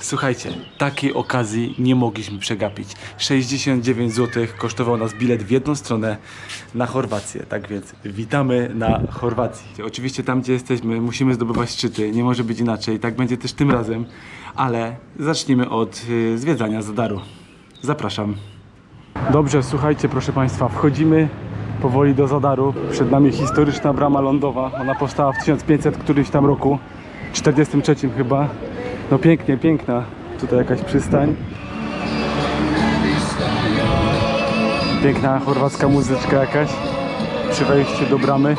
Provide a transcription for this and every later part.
Słuchajcie, takiej okazji nie mogliśmy przegapić. 69 zł kosztował nas bilet w jedną stronę na Chorwację. Tak więc witamy na Chorwacji. Oczywiście tam, gdzie jesteśmy, musimy zdobywać szczyty. Nie może być inaczej. Tak będzie też tym razem. Ale zacznijmy od y, zwiedzania Zadaru. Zapraszam. Dobrze, słuchajcie, proszę Państwa, wchodzimy powoli do Zadaru. Przed nami historyczna brama lądowa. Ona powstała w 1500 którymś tam roku, 43 chyba. No pięknie, piękna. Tutaj jakaś przystań. Piękna chorwacka muzyczka jakaś przy wejściu do bramy.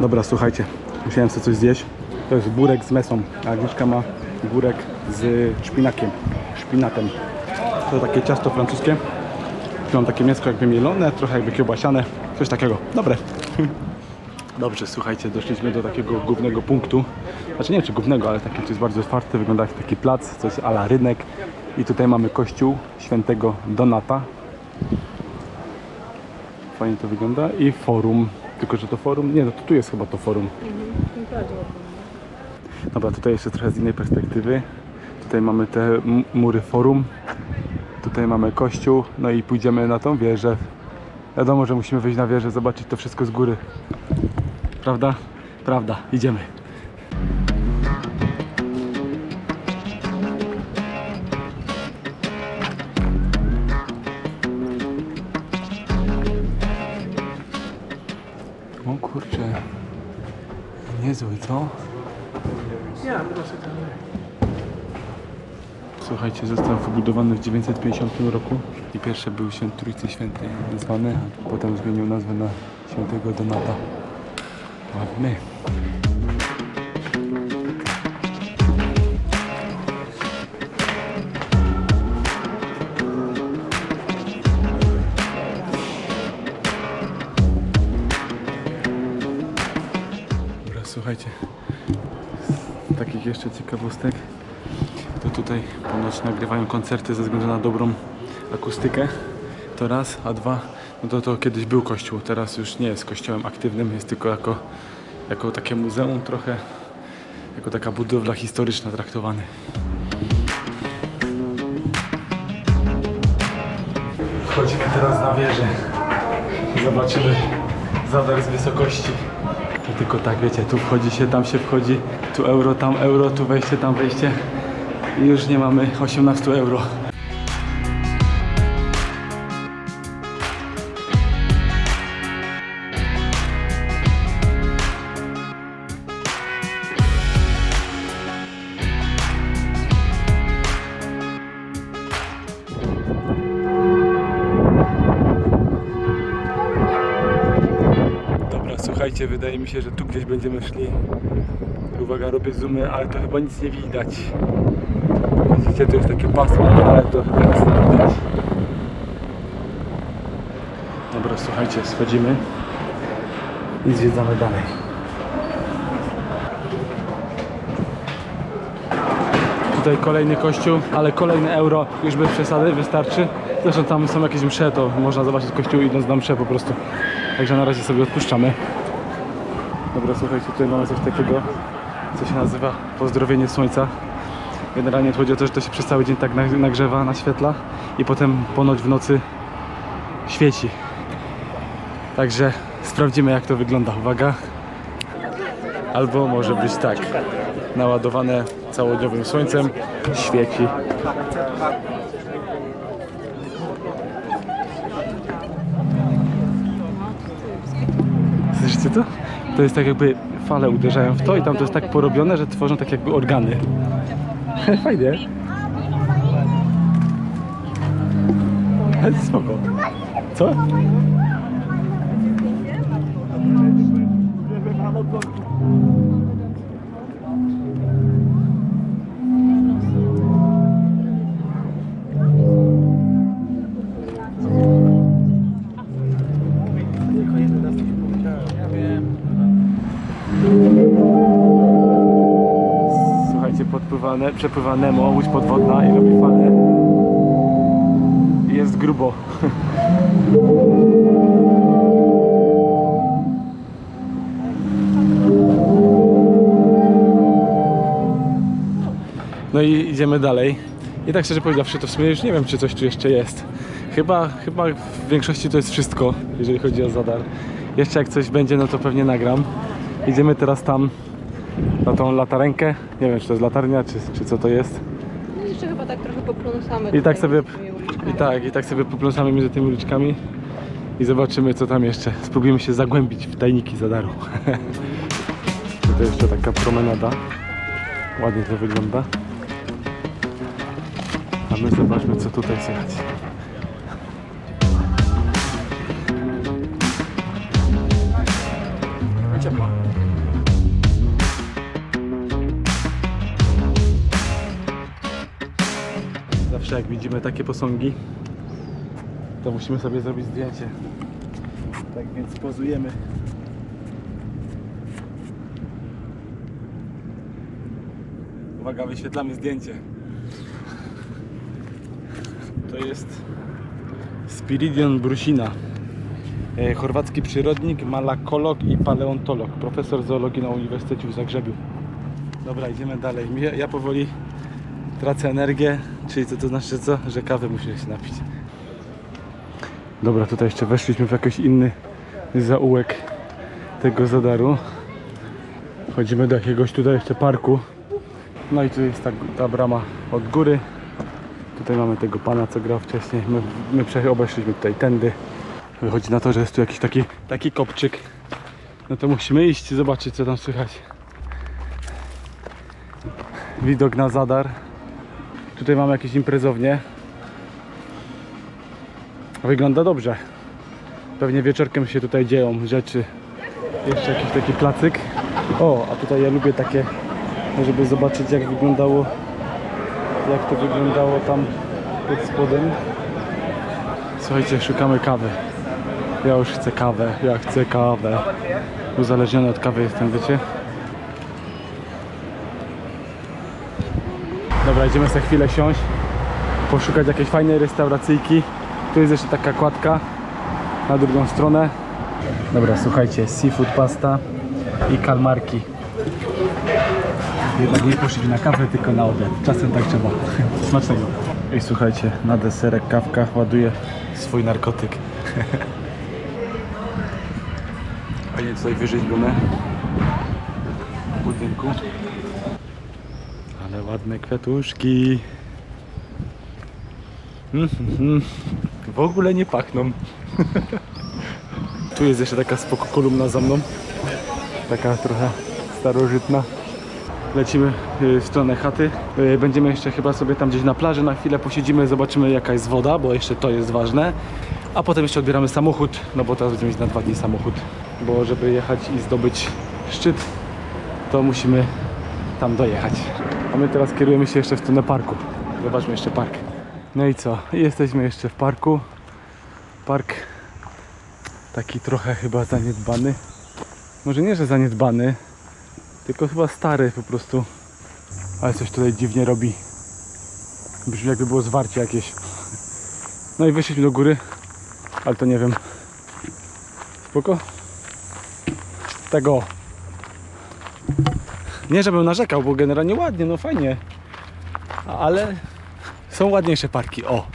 Dobra, słuchajcie, musiałem sobie coś zjeść. To jest górek z mesą. a Agnieszka ma górek z szpinakiem, szpinatem. To takie ciasto francuskie. Mam takie mięsko jakby mielone, trochę jakby kiełbasiane, coś takiego. Dobre. Dobrze, słuchajcie, doszliśmy do takiego głównego punktu. Znaczy nie wiem czy głównego, ale taki, to jest bardzo otwarty, wygląda jak taki plac, coś ala rynek. I tutaj mamy kościół świętego Donata. Fajnie to wygląda. I forum. Tylko, że to forum, nie, no to tu jest chyba to forum. Dobra, tutaj jeszcze trochę z innej perspektywy. Tutaj mamy te mury forum. Tutaj mamy kościół, no i pójdziemy na tą wieżę. Wiadomo, że musimy wyjść na wieżę, zobaczyć to wszystko z góry. Prawda? Prawda. Idziemy. O kurczę. Niezły, co? Słuchajcie, został wybudowany w 950 roku i pierwszy był się Trójcy Świętej nazwany, a potem zmienił nazwę na Świętego Donata. Ładny. Dobra, słuchajcie, takich jeszcze ciekawostek to tutaj ponoć nagrywają koncerty ze względu na dobrą akustykę. To raz, a dwa, no to to kiedyś był kościół, teraz już nie jest kościołem aktywnym, jest tylko jako, jako takie muzeum trochę, jako taka budowla historyczna traktowany. Wchodzimy teraz na wieżę. Zobaczymy zadar z wysokości. To tylko tak, wiecie, tu wchodzi się, tam się wchodzi, tu euro, tam euro, tu wejście, tam wejście. Już nie mamy 18 euro. Słuchajcie, wydaje mi się, że tu gdzieś będziemy szli. Uwaga, robię zoomy, ale to chyba nic nie widać. Widzicie, to jest takie pasmo, ale to chyba nie widać. Dobra, słuchajcie, schodzimy i zwiedzamy dalej. Tutaj kolejny kościół, ale kolejny euro już bez przesady wystarczy. Zresztą tam są jakieś msze, to można zobaczyć kościół idąc na msze po prostu. Także na razie sobie odpuszczamy. Dobra, słuchajcie, tutaj mamy coś takiego, co się nazywa pozdrowienie słońca. Generalnie chodzi o to, że to się przez cały dzień tak nag- nagrzewa, naświetla i potem ponoć w nocy świeci. Także sprawdzimy jak to wygląda. Uwaga. Albo może być tak. Naładowane całodniowym słońcem świeci. Słyszycie to? To jest tak jakby fale uderzają w to i tam to jest tak porobione, że tworzą tak jakby organy. Fajnie. Ale spoko. Co? przepływa, ne, przepływa Nemo, łódź podwodna i robi fale. Jest grubo. No i idziemy dalej. I tak szczerze powiedziawszy, to w sumie już nie wiem, czy coś tu jeszcze jest. Chyba, chyba w większości to jest wszystko, jeżeli chodzi o Zadar. Jeszcze jak coś będzie, no to pewnie nagram. Idziemy teraz tam na tą latarenkę. Nie wiem, czy to jest latarnia, czy, czy co to jest. No jeszcze chyba tak trochę popląsamy. I tak sobie, i tak, i tak sobie popląsamy między tymi uliczkami i zobaczymy co tam jeszcze. Spróbujemy się zagłębić w tajniki Zadaru. Tutaj jeszcze taka promenada. Ładnie to wygląda. A my zobaczmy co tutaj słychać. Zawsze jak widzimy takie posągi, to musimy sobie zrobić zdjęcie. Tak więc pozujemy. Uwaga, wyświetlamy zdjęcie. To jest Spiridion Brusina. E, Chorwacki przyrodnik, malakolog i paleontolog. Profesor zoologii na Uniwersytecie w Zagrzebiu. Dobra, idziemy dalej. Ja, ja powoli tracę energię, czyli co to znaczy co? Że kawy muszę się napić. Dobra, tutaj jeszcze weszliśmy w jakiś inny zaułek tego zadaru. Wchodzimy do jakiegoś tutaj jeszcze parku. No i tu jest ta, ta brama od góry. Tutaj mamy tego pana, co grał wcześniej. My, my obeszliśmy tutaj tędy. Wychodzi na to, że jest tu jakiś taki, taki kopczyk. No to musimy iść zobaczyć, co tam słychać. Widok na Zadar. Tutaj mamy jakieś imprezownie. Wygląda dobrze. Pewnie wieczorkiem się tutaj dzieją rzeczy. Jeszcze jakiś taki placyk. O, a tutaj ja lubię takie, żeby zobaczyć jak wyglądało, jak to wyglądało tam pod spodem. Słuchajcie, szukamy kawy. Ja już chcę kawę, ja chcę kawę. Uzależniony od kawy jestem, wiecie? Dobra, idziemy sobie chwilę siąść, poszukać jakiejś fajnej restauracyjki. Tu jest jeszcze taka kładka na drugą stronę. Dobra, słuchajcie, seafood pasta i kalmarki. Jednak nie poszliśmy na kawę, tylko na obiad. Czasem tak trzeba. Smacznego. I słuchajcie, na deserek kawka ładuje swój narkotyk. Fajnie tutaj wyrzeźbione w budynku. Ale ładne kwiatuszki. Mm, mm, mm. W ogóle nie pachną. tu jest jeszcze taka spoko kolumna za mną. Taka trochę starożytna. Lecimy y, w stronę chaty. Y, Będziemy jeszcze chyba sobie tam gdzieś na plaży na chwilę posiedzimy, zobaczymy jaka jest woda, bo jeszcze to jest ważne. A potem jeszcze odbieramy samochód, no bo teraz będziemy mieć na dwa dni samochód. Bo żeby jechać i zdobyć szczyt, to musimy tam dojechać. A my teraz kierujemy się jeszcze w stronę parku. Zobaczmy jeszcze park. No i co? Jesteśmy jeszcze w parku. Park taki trochę chyba zaniedbany. Może nie, że zaniedbany, tylko chyba stary po prostu. Ale coś tutaj dziwnie robi. Brzmi jakby było zwarcie jakieś. No i wyszliśmy do góry, ale to nie wiem. Spoko? Tego. Nie, żebym narzekał, bo generalnie ładnie, no fajnie. Ale są ładniejsze parki. O.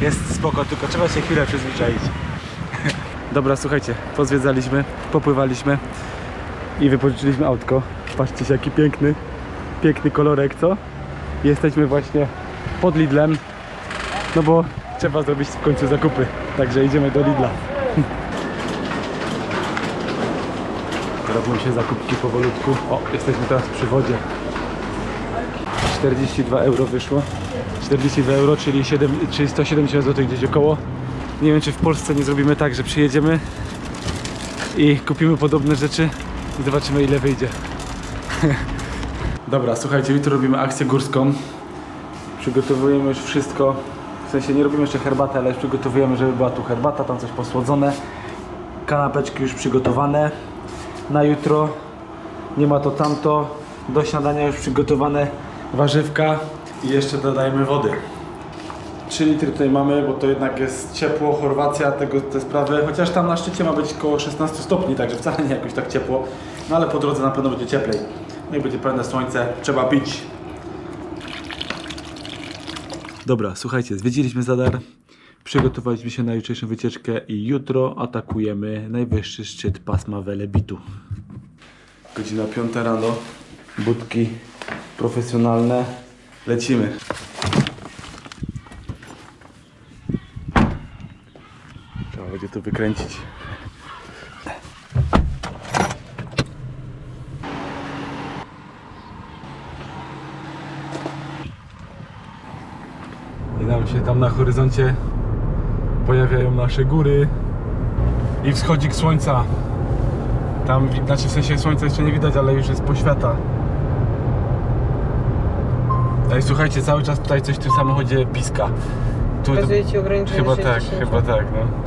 Jest spoko, tylko trzeba się chwilę przyzwyczaić. Dobra, słuchajcie, pozwiedzaliśmy, popływaliśmy i wypożyczyliśmy autko. Patrzcie się, jaki piękny, piękny kolorek, co? Jesteśmy właśnie pod Lidlem, no bo trzeba zrobić w końcu zakupy, także idziemy do Lidla. Robią się zakupki powolutku. O, jesteśmy teraz przy wodzie. 42 euro wyszło. 42 euro, czyli, 7, czyli 170 zł gdzieś około. Nie wiem, czy w Polsce nie zrobimy tak, że przyjedziemy i kupimy podobne rzeczy i zobaczymy ile wyjdzie. Dobra, słuchajcie, jutro robimy akcję górską. Przygotowujemy już wszystko. W sensie nie robimy jeszcze herbaty, ale już przygotowujemy, żeby była tu herbata, tam coś posłodzone. Kanapeczki już przygotowane na jutro. Nie ma to tamto. Do śniadania już przygotowane warzywka. I jeszcze dodajemy wody. 3 litry tutaj mamy, bo to jednak jest ciepło, Chorwacja, tego, te sprawy, chociaż tam na szczycie ma być około 16 stopni, także wcale nie jakoś tak ciepło, no ale po drodze na pewno będzie cieplej. No i będzie pełne słońce, trzeba pić. Dobra, słuchajcie, zwiedziliśmy Zadar, przygotowaliśmy się na jutrzejszą wycieczkę i jutro atakujemy najwyższy szczyt pasma Velebitu. Godzina 5 rano, budki profesjonalne, lecimy. Będzie to wykręcić. I nam się tam na horyzoncie pojawiają nasze góry i wschodzik słońca. Tam, znaczy w sensie słońca jeszcze nie widać, ale już jest poświata. Ej, słuchajcie, cały czas tutaj coś w tym samochodzie piska. Tu, Pokazuje ci ograniczenie Chyba tak, 60. chyba tak, no.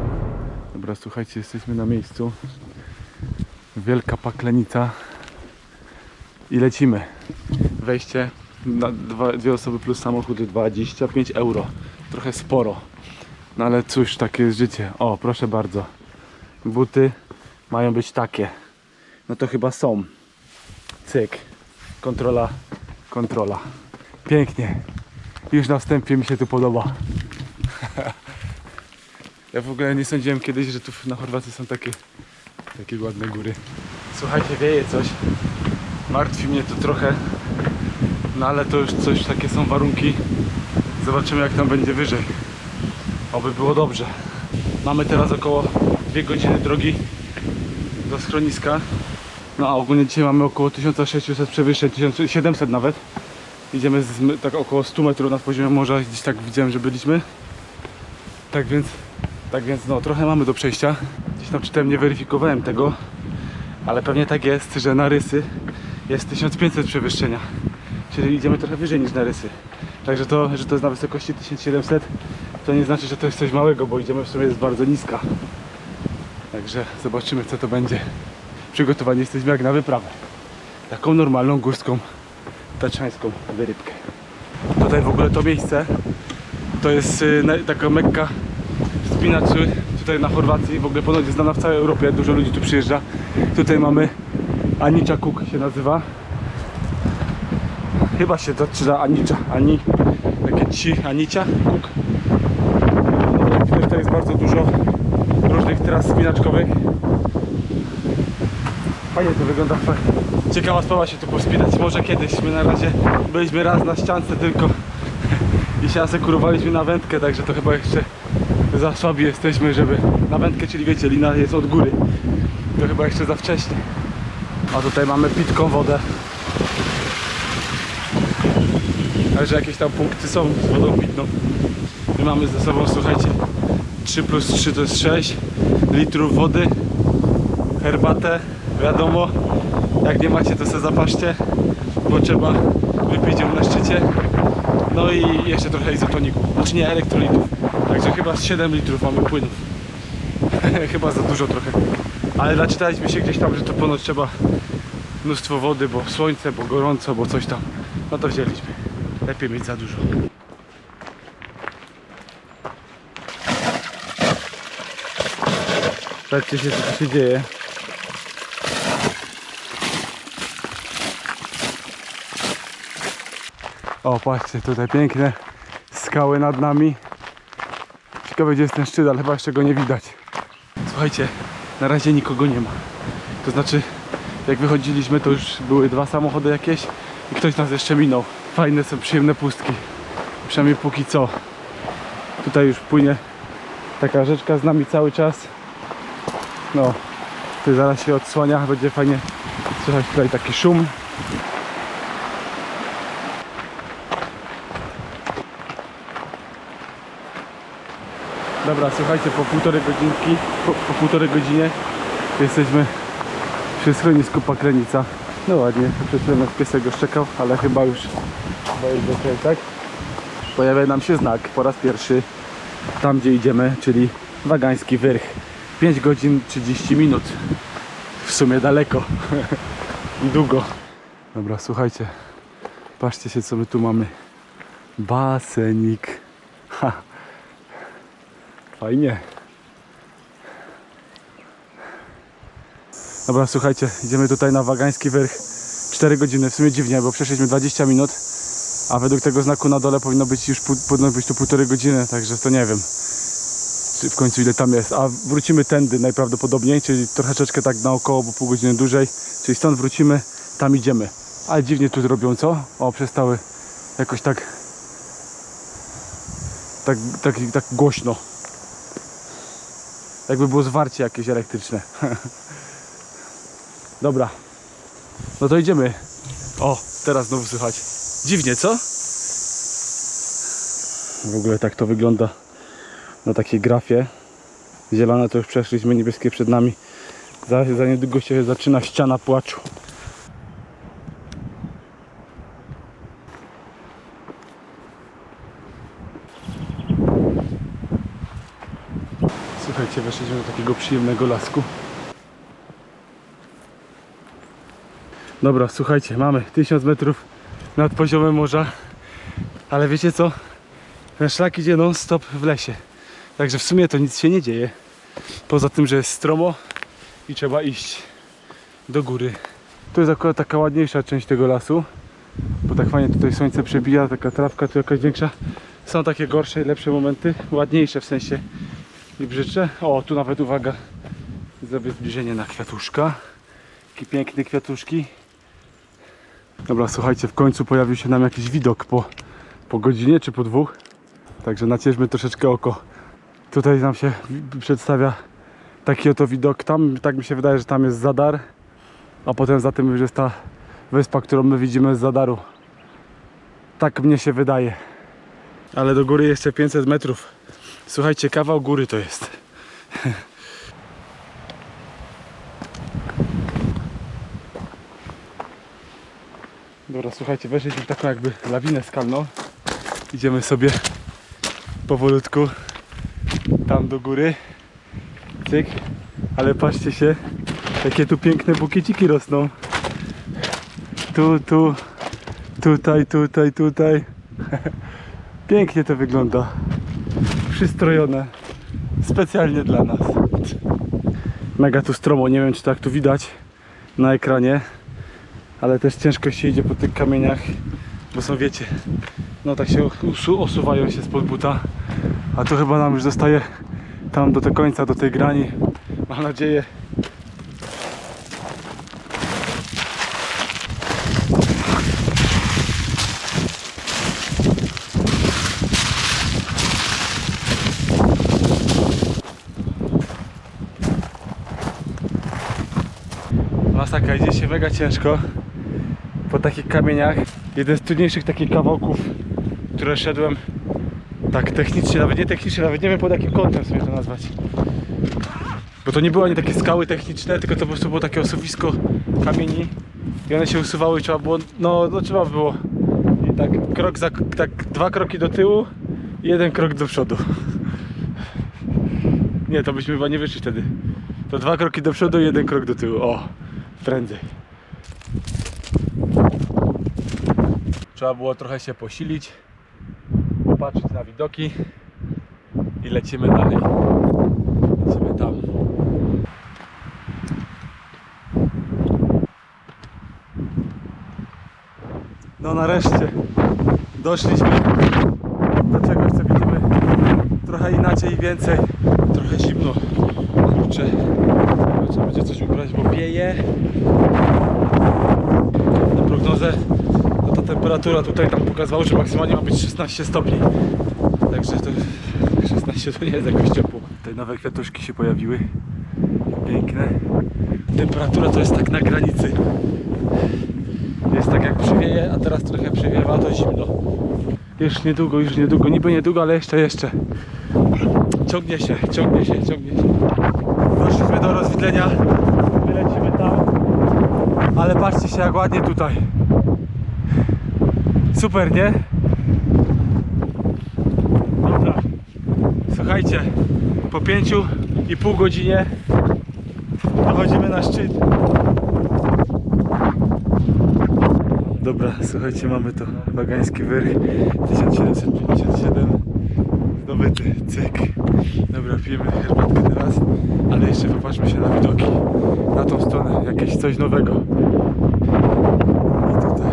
Dobra, słuchajcie, jesteśmy na miejscu. Wielka paklenica. I lecimy. Wejście na dwa, dwie osoby plus samochód 25 euro. Trochę sporo. No ale cóż, takie jest życie. O, proszę bardzo. Buty mają być takie. No to chyba są. Cyk. Kontrola, kontrola. Pięknie. Już na wstępie mi się tu podoba. Ja w ogóle nie sądziłem kiedyś, że tu na Chorwacji są takie, takie ładne góry. Słuchajcie, wieje coś. Martwi mnie to trochę. No ale to już coś, takie są warunki. Zobaczymy jak tam będzie wyżej. Oby było dobrze. Mamy teraz około 2 godziny drogi do schroniska. No a ogólnie dzisiaj mamy około 1600 przewyższeń, 1700 nawet. Idziemy z, tak około 100 metrów nad poziomem morza, gdzieś tak widziałem, że byliśmy. Tak więc, tak więc no trochę mamy do przejścia. Gdzieś tam czytałem, nie weryfikowałem tego, ale pewnie tak jest, że na rysy jest 1500 przewyższenia. Czyli idziemy trochę wyżej niż na rysy. Także to, że to jest na wysokości 1700, to nie znaczy, że to jest coś małego, bo idziemy w sumie jest bardzo niska. Także zobaczymy co to będzie. Przygotowani jesteśmy jak na wyprawę. Taką normalną górską, taczańską wyrybkę. Tutaj w ogóle to miejsce to jest y, taka mekka wspinaczy tutaj na Chorwacji. W ogóle ponoć jest znana w całej Europie, dużo ludzi tu przyjeżdża. Tutaj mamy Anicza Kuk się nazywa. Chyba się to czyta Anicza, Ani, takie ci, Anicia Kuk. No, tutaj jest bardzo dużo różnych tras spinaczkowych. Fajnie to wygląda, fajnie. Ciekawa sprawa się tu powspinać, może kiedyś. My na razie byliśmy raz na ściance tylko i się asekurowaliśmy na wędkę, także to chyba jeszcze za słabi jesteśmy, żeby na wędkę, czyli wiecie, lina jest od góry. To chyba jeszcze za wcześnie. A tutaj mamy pitką wodę. Także jakieś tam punkty są z wodą pitną. My mamy ze sobą, słuchajcie, 3 plus 3 to jest 6 litrów wody, herbatę, wiadomo, jak nie macie to se zapaszcie, bo trzeba wypić ją na szczycie. No i jeszcze trochę izotoniku, znaczy nie elektrolitów. Także chyba z 7 litrów mamy płynów. chyba za dużo trochę. Ale naczytaliśmy się gdzieś tam, że to ponoć trzeba mnóstwo wody, bo słońce, bo gorąco, bo coś tam. No to wzięliśmy. Lepiej mieć za dużo. Patrzcie się co tu się dzieje. O, patrzcie, tutaj piękne skały nad nami. Ciekawe gdzie jest ten szczyt, ale chyba jeszcze go nie widać. Słuchajcie, na razie nikogo nie ma. To znaczy, jak wychodziliśmy, to już były dwa samochody jakieś i ktoś nas jeszcze minął. Fajne są, przyjemne pustki. Przynajmniej póki co. Tutaj już płynie taka rzeczka z nami cały czas. No, tu zaraz się odsłania, będzie fajnie słychać tutaj taki szum. Dobra, słuchajcie, po półtorej godzinki, po, po półtorej godzinie jesteśmy przy schronisku Paklenica. No ładnie, przed chwilą nas piesek go szczekał, ale chyba już, chyba już okej, tak? Pojawia nam się znak po raz pierwszy tam, gdzie idziemy, czyli Wagański Wyrch. 5 godzin 30 minut. W sumie daleko. I długo. Dobra, słuchajcie. Patrzcie się, co my tu mamy. Basenik. Fajnie. Dobra, słuchajcie, idziemy tutaj na Wagański Wyrch. 4 godziny, w sumie dziwnie, bo przeszliśmy 20 minut, a według tego znaku na dole powinno być już powinno być tu półtorej godziny, także to nie wiem, w końcu ile tam jest. A wrócimy tędy najprawdopodobniej, czyli troszeczkę tak naokoło, bo pół godziny dłużej, czyli stąd wrócimy, tam idziemy. Ale dziwnie tu robią, co? O, przestały jakoś tak tak, tak, tak głośno. Jakby było zwarcie jakieś elektryczne. Dobra. No to idziemy. O, teraz znowu słychać. Dziwnie, co? W ogóle tak to wygląda na takiej grafie. Zielone to już przeszliśmy, niebieskie przed nami. Za, za niedługo się zaczyna ściana płaczu. Słuchajcie, weszliśmy do takiego przyjemnego lasku. Dobra, słuchajcie, mamy 1000 metrów nad poziomem morza. Ale wiecie co? Ten szlak idzie non stop w lesie. Także w sumie to nic się nie dzieje. Poza tym, że jest stromo i trzeba iść do góry. Tu jest akurat taka ładniejsza część tego lasu. Bo tak fajnie tutaj słońce przebija, taka trawka tu jakaś większa. Są takie gorsze i lepsze momenty. Ładniejsze w sensie i brzydsze. O, tu nawet uwaga, zrobię zbliżenie na kwiatuszka. Takie piękne kwiatuszki. Dobra, słuchajcie, w końcu pojawił się nam jakiś widok po, po godzinie czy po dwóch. Także nacieszmy troszeczkę oko. Tutaj nam się przedstawia taki oto widok. Tam, tak mi się wydaje, że tam jest Zadar. A potem za tym już jest ta wyspa, którą my widzimy z Zadaru. Tak mnie się wydaje. Ale do góry jeszcze 500 metrów. Słuchajcie, kawał góry to jest. Dobra, słuchajcie, weszliśmy w taką jakby lawinę skalną. Idziemy sobie powolutku tam do góry. Cyk. Ale patrzcie się, jakie tu piękne bukieciki rosną. Tu, tu, tutaj, tutaj, tutaj. Pięknie to wygląda przystrojone specjalnie dla nas. Mega tu stromo, nie wiem czy tak tu widać na ekranie, ale też ciężko się idzie po tych kamieniach, bo są wiecie, no tak się osuwają się spod buta, a tu chyba nam już zostaje tam do końca, do tej grani, mam nadzieję. Idzie się mega ciężko po takich kamieniach. Jeden z trudniejszych takich kawałków, które szedłem tak technicznie, nawet nie technicznie, nawet nie wiem pod jakim kątem sobie to nazwać. Bo to nie były ani takie skały techniczne, tylko to po prostu było takie osuwisko kamieni i one się usuwały i trzeba było, no, no trzeba było i tak krok za, tak dwa kroki do tyłu i jeden krok do przodu. Nie, to byśmy chyba nie wyszli wtedy. To dwa kroki do przodu i jeden krok do tyłu. O, prędzej. Trzeba było trochę się posilić, popatrzeć na widoki i lecimy dalej. Lecimy tam. No nareszcie doszliśmy do czegoś, co widzimy trochę inaczej i więcej. Trochę zimno. Kurczę, trzeba będzie coś ubrać, bo wieje. Na prognozę to ta temperatura tutaj tam pokazywała, że maksymalnie ma być 16 stopni. Także to 16 to nie jest jakoś ciepło. Te nowe kwiatuszki się pojawiły. Piękne. Temperatura to jest tak na granicy. Jest tak jak przywieje, a teraz trochę przywiewa, to zimno. Już niedługo, już niedługo, niby niedługo, ale jeszcze, jeszcze. Ciągnie się, ciągnie się, ciągnie się. Rozwidlenia. Wylecimy tam. Ale patrzcie się jak ładnie tutaj. Super, nie? Dobra. Słuchajcie, po pięciu i pół godzinie dochodzimy na szczyt. Dobra, słuchajcie, mamy to. Wagański wyrch 1757. Zdobyty, cyk. Dobra, pijemy herbatkę teraz, ale jeszcze popatrzmy się na widoki. Na tą stronę, jakieś coś nowego. I tutaj.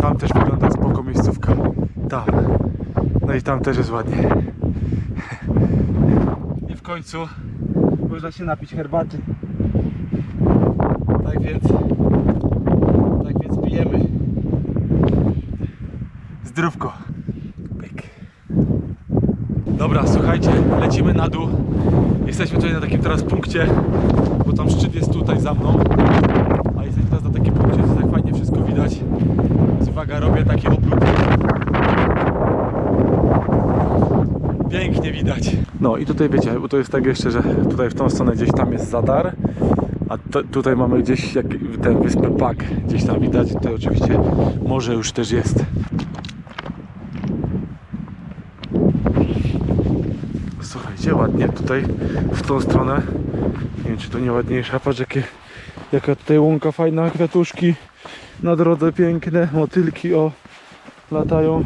Tam też wygląda spoko miejscówka. Tam. No i tam też jest ładnie. I w końcu można się napić herbaty. Tak więc, tak więc pijemy. Zdrówko. Dobra, słuchajcie, lecimy na dół. Jesteśmy tutaj na takim teraz punkcie, bo tam szczyt jest tutaj za mną. A jesteśmy teraz na takim punkcie, że tak fajnie wszystko widać. Więc uwaga, robię taki obrót. Pięknie widać. No i tutaj wiecie, bo to jest tak jeszcze, że tutaj w tą stronę gdzieś tam jest Zadar, a to, tutaj mamy gdzieś jak, tę wyspę Pak, gdzieś tam widać. Tutaj oczywiście morze już też jest. Słuchajcie, ładnie tutaj w tą stronę. Nie wiem, czy to nie ładniejsza. Patrz, jakie, jaka tutaj łąka fajna, kwiatuszki na drodze piękne, motylki o latają.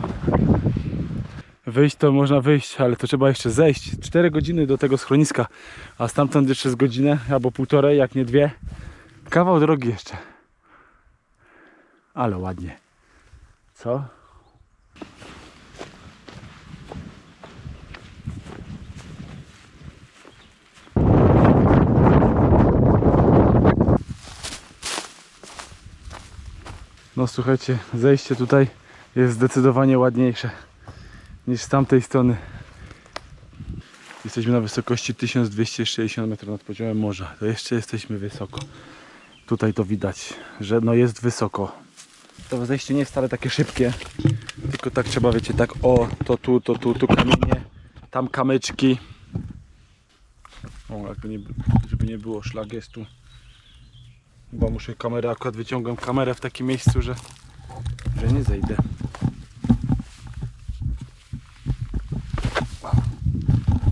Wyjść to można wyjść, ale to trzeba jeszcze zejść. 4 godziny do tego schroniska, a stamtąd jeszcze z godzinę albo półtorej, jak nie dwie. Kawał drogi jeszcze. Ale ładnie. Co? No słuchajcie, zejście tutaj jest zdecydowanie ładniejsze niż z tamtej strony. Jesteśmy na wysokości 1260 metrów nad poziomem morza. To jeszcze jesteśmy wysoko. Tutaj to widać, że no jest wysoko. To zejście nie jest wcale takie szybkie, tylko tak trzeba, wiecie, tak o, to tu, to tu, tu kamienie, tam kamyczki. O, jakby nie, żeby nie było, szlag jest tu. Chyba muszę kamerę, akurat wyciągam kamerę w takim miejscu, że, że nie zejdę.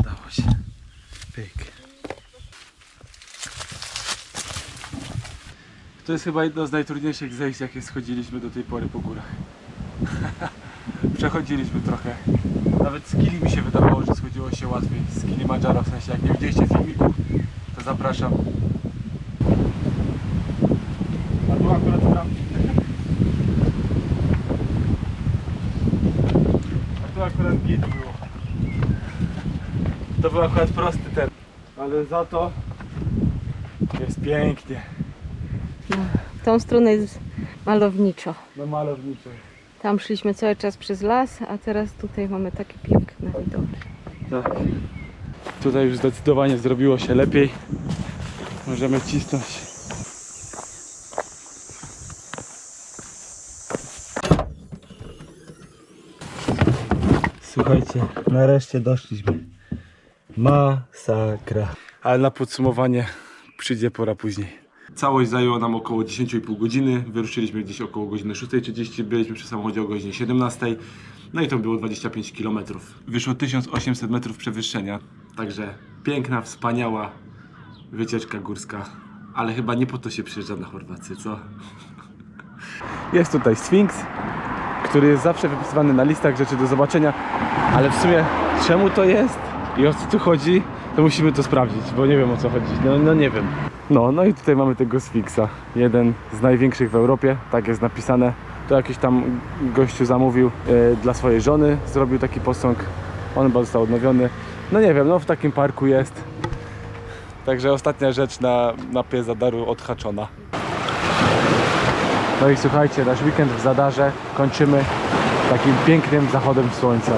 Udało się. Pyk. To jest chyba jedno z najtrudniejszych zejść, jakie schodziliśmy do tej pory po górach. Przechodziliśmy trochę. Nawet z Kili mi się wydawało, że schodziło się łatwiej. Z Kilimandżaro, w sensie jak nie widzieliście filmiku, to zapraszam. A tu akurat tam. A tu akurat git było. To był akurat prosty ten. Ale za to jest pięknie. W tą stronę jest malowniczo. No malownicze. Tam szliśmy cały czas przez las, a teraz tutaj mamy takie piękne widoki. Tak. Tutaj już zdecydowanie zrobiło się lepiej. Możemy cisnąć. Słuchajcie, nareszcie doszliśmy. Masakra. Ale na podsumowanie przyjdzie pora później. Całość zajęła nam około 10,5 godziny. Wyruszyliśmy gdzieś około godziny 6.30. Byliśmy przy samochodzie o godzinie 17. No i to było 25 km. Wyszło 1800 metrów przewyższenia. Także piękna, wspaniała wycieczka górska. Ale chyba nie po to się przyjeżdża na Chorwację, co? Jest tutaj Sfinks, który jest zawsze wypisywany na listach rzeczy do zobaczenia. Ale w sumie czemu to jest i o co tu chodzi, to musimy to sprawdzić, bo nie wiem o co chodzi. No, no nie wiem. No, no i tutaj mamy tego Sfinksa. Jeden z największych w Europie, tak jest napisane. To jakiś tam gościu zamówił e, dla swojej żony, zrobił taki posąg. On chyba został odnowiony. No nie wiem, no w takim parku jest. Także ostatnia rzecz na mapie Zadaru odhaczona. No i słuchajcie, nasz weekend w Zadarze kończymy takim pięknym zachodem słońca.